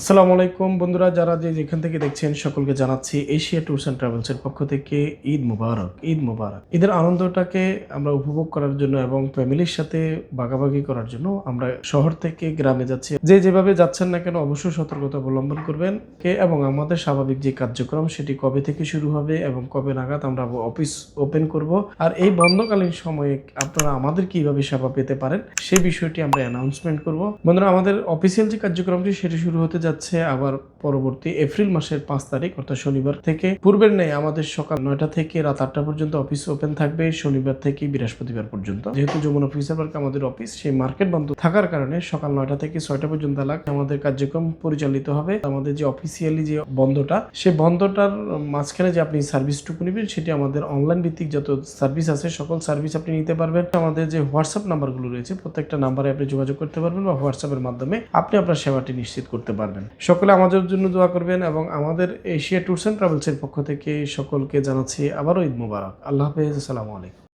আসসালামু আলাইকুম বন্ধুরা, যারা যে যেখান থেকে দেখছেন সকলকে জানাচ্ছি এশিয়া ট্যুরস অ্যান্ড ট্রাভেলসের পক্ষ থেকে ঈদ মুবারক ঈদ মুবারক। ঈদের আনন্দটাকে আমরা উপভোগ করার জন্য এবং ফ্যামিলির সাথে ভাগাভাগি করার জন্য আমরা শহর থেকে গ্রামে যাচ্ছি। যে যেভাবে যাচ্ছেন না কেন অবশ্যই সতর্কতা অবলম্বন করবেন। কে এবং আমাদের স্বাভাবিক যে কার্যক্রম, সেটি কবে থেকে শুরু হবে এবং কবে নাগাদ আমরা অফিস ওপেন করব। আর এই বন্ধকালীন সময়ে আপনারা আমাদের কীভাবে সেবা পেতে পারেন সেই বিষয়টি আমরা অ্যানাউন্সমেন্ট করব। বন্ধুরা, আমাদের অফিসিয়াল যে কার্যক্রমটি, সেটি শুরু হতে যাচ্ছে আবার পরবর্তী এপ্রিল মাসের পাঁচ তারিখ, অর্থাৎ শনিবার থেকে। পূর্বের নেই আমাদের সকাল নয়টা থেকে রাত আটটা পর্যন্ত অফিস ওপেন থাকবে, শনিবার থেকে বৃহস্পতিবার পর্যন্ত। যেহেতু যমুনা ফিউচার পার্ক আমাদের অফিস সেই মার্কেট বন্ধ থাকার কারণে সকাল নয়টা থেকে ছয়টা পর্যন্ত এলাকা আমাদের কার্যক্রম পরিচালিত হবে। আমাদের যে অফিসিয়ালি যে বন্ধটা, সে বন্ধটার মাঝখানে যে আপনি সার্ভিসটুকু নেবেন, সেটি আমাদের অনলাইন ভিত্তিক যত সার্ভিস আছে, সকল সার্ভিস আপনি নিতে পারবেন। আমাদের যে হোয়াটসঅ্যাপ নাম্বারগুলো রয়েছে, প্রত্যেকটা নাম্বারে আপনি যোগাযোগ করতে পারবেন বা হোয়াটসঅ্যাপের মাধ্যমে আপনি আপনার সেবাটি নিশ্চিত করতে পারবেন সকলে আমাদের জন্য দোয়া করবেন এবং আমাদের এশিয়া ট্যুরস অ্যান্ড ট্রাভেলসের পক্ষ থেকে সকলকে জানাচ্ছি আবারও ঈদ মুবারক। আল্লাহ হাফেজ, আসসালামু আলাইকুম।